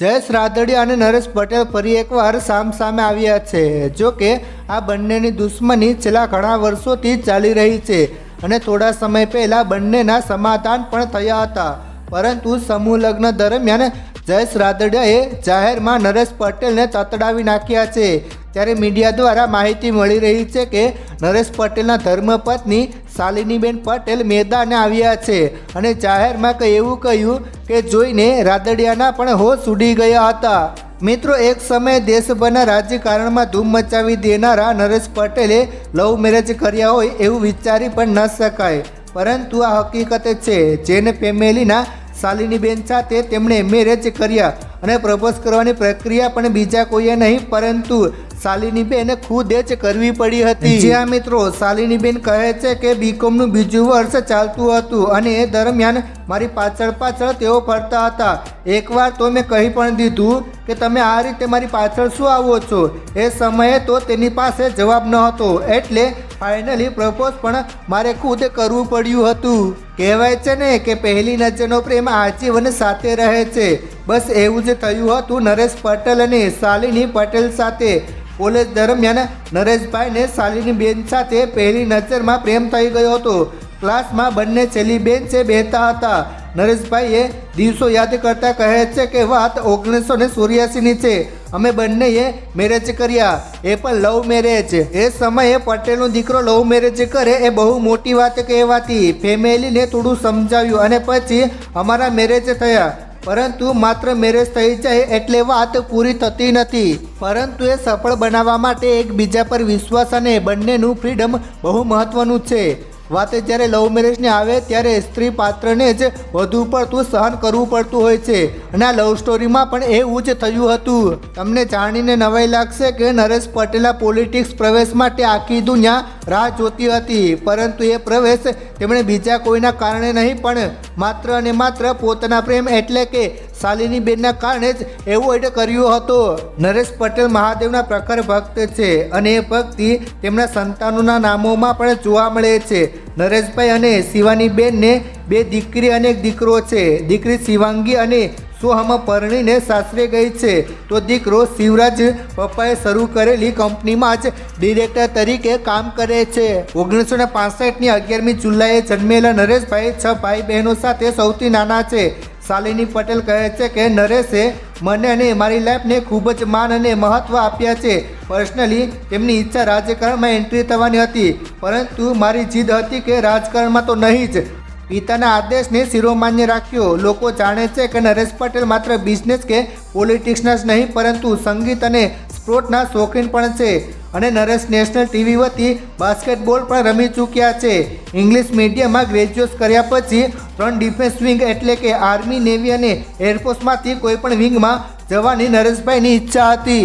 જયેશ રાદડિયા અને નરેશ પટેલ ફરી એકવાર સામસામે આવ્યા છે. જો કે, આ બંનેની દુશ્મની છેલ્લા ઘણા વર્ષોથી ચાલી રહી છે અને થોડા સમય પહેલાં બંનેના સમાધાન પણ થયા હતા. પરંતુ સમૂહ લગ્ન દરમિયાન જયેશ રાદડિયાએ જાહેરમાં નરેશ પટેલને તતડાવી નાખ્યા છે. ત્યારે મીડિયા દ્વારા માહિતી મળી રહી છે કે નરેશ પટેલના ધર્મપત્ની શાલિનીબેન પટેલ મેદાને આવ્યા છે અને જાહેરમાં કંઈ એવું કહ્યું કે જોઈને રાદડિયાના પણ હોશ ઉડી ગયા હતા. મિત્રો, એક સમયે દેશભરના રાજકારણમાં ધૂમ મચાવી દેનારા નરેશ પટેલે લવ મેરેજ કર્યા હોય એવું વિચારી પણ ન શકાય. પરંતુ આ હકીકત છે, જેને ફેમિલીના શાલિનીબેન સાથે તેમણે મેરેજ કર્યા અને પ્રપોઝ કરવાની પ્રક્રિયા પણ બીજા કોઈએ નહીં, પરંતુ શાલિનીબેન ખુદે જ કરવી પડી હતી. જ્યાં મિત્રો શાલિનીબેન કહે છે કે બીકોમનું બીજું વર્ષ ચાલતું હતું અને એ દરમિયાન મારી પાછળ પાછળ તેઓ ફરતા હતા. એકવાર તો મેં કહી પણ દીધું કે તમે આ રીતે મારી પાછળ શું આવો છો? એ સમયે તો તેની પાસે જવાબ ન હતો એટલે ફાઇનલી પ્રપોઝ પણ મારે ખુદ કરવું પડ્યું હતું. કહેવાય છે ને કે પહેલી નજરનો પ્રેમ આજીવન સાથે રહે છે. બસ એવું જ થયું હતું નરેશ પટેલ અને શાલિની પટેલ સાથે. કોલેજ દરમિયાન નરેશભાઈને શાલિની બેન સાથે પહેલી નજરમાં પ્રેમ થઈ ગયો હતો. ક્લાસમાં બંને છેલ્લી બેન છે બેહતા હતા. નરેશભાઈએ દિવસો યાદ કરતા કહે છે કે વાત ઓગણીસો ને ચોર્યાસીની છે. અમે બંનેએ મેરેજ કર્યા. એ પણ લવ મેરેજ એ સમયે પટેલનો દીકરો લવ મેરેજ કરે એ બહુ મોટી વાત કહેવાતી. ફેમિલીને થોડું સમજાવ્યું અને પછી અમારા મેરેજ થયા. પરંતુ માત્ર મેરેજ થઈ જાય એટલે વાત પૂરી થતી નથી. પરંતુ એ સફળ બનાવવા માટે એકબીજા પર વિશ્વાસ અને બંનેનું ફ્રીડમ બહુ મહત્વનું છે. વાત જ્યારે લવ મેરેજને આવે ત્યારે સ્ત્રી પાત્રને જ વધુ પડતું સહન કરવું પડતું હોય છે. અને આ લવ સ્ટોરીમાં પણ એવું જ થયું હતું. તમને જાણીને નવાઈ લાગશે કે નરેશ પટેલા પોલિટિક્સ પ્રવેશ માટે આખી દુનિયા રાહ જોતી હતી. પરંતુ એ પ્રવેશ તેમણે બીજા કોઈના કારણે નહીં, પણ માત્ર અને માત્ર પોતાના પ્રેમ એટલે કે શાલિની બેનના કારણે જ એવું એટલે કર્યું હતો. નરેશ પટેલ મહાદેવના પ્રખર ભક્ત છે અને એ ભક્તિ તેમના સંતાનોના નામોમાં પણ જોવા મળે છે. નરેશભાઈ અને શિવાની બેનને બે દીકરી અને એક દીકરો છે. દીકરી શિવાંગી અને સોહમ પરણીને સાસરે ગઈ છે. તો દીકરો શિવરાજ પપ્પાએ શરૂ કરેલી કંપનીમાં જ ડિરેક્ટર તરીકે કામ કરે છે. ઓગણીસો ને પાસઠની અગિયારમી જુલાઈએ જન્મેલા નરેશભાઈ છ ભાઈ બહેનો સાથે સૌથી નાના છે. શાલિની પટેલ કહે છે કે, નરેશે મને અને મારી લાઈફને ખૂબ જ માન અને મહત્ત્વ આપ્યા છે. પર્સનલી તેમની ઈચ્છા રાજકારણમાં એન્ટ્રી થવાની હતી, પરંતુ મારી જીદ હતી કે રાજકારણમાં તો નહીં જ. પિતાના આદેશને શિરોમાન્ય રાખ્યો. લોકો જાણે છે કે નરેશ પટેલ માત્ર બિઝનેસ કે પોલિટિક્સના જ નહીં, પરંતુ સંગીત અને સ્પોર્ટના શોખીન પણ છે. અને નરેશ નેશનલ ટીવી વતી બાસ્કેટબોલ પણ રમી ચૂક્યા છે. ઇંગ્લિશ મીડિયમમાં ગ્રેજ્યુએટ કર્યા પછી ત્રણ ડિફેન્સ વિંગ એટલે કે આર્મી નેવી અને એરફોર્સમાંથી કોઈપણ વિંગમાં જવાની નરેશભાઈની ઈચ્છા હતી.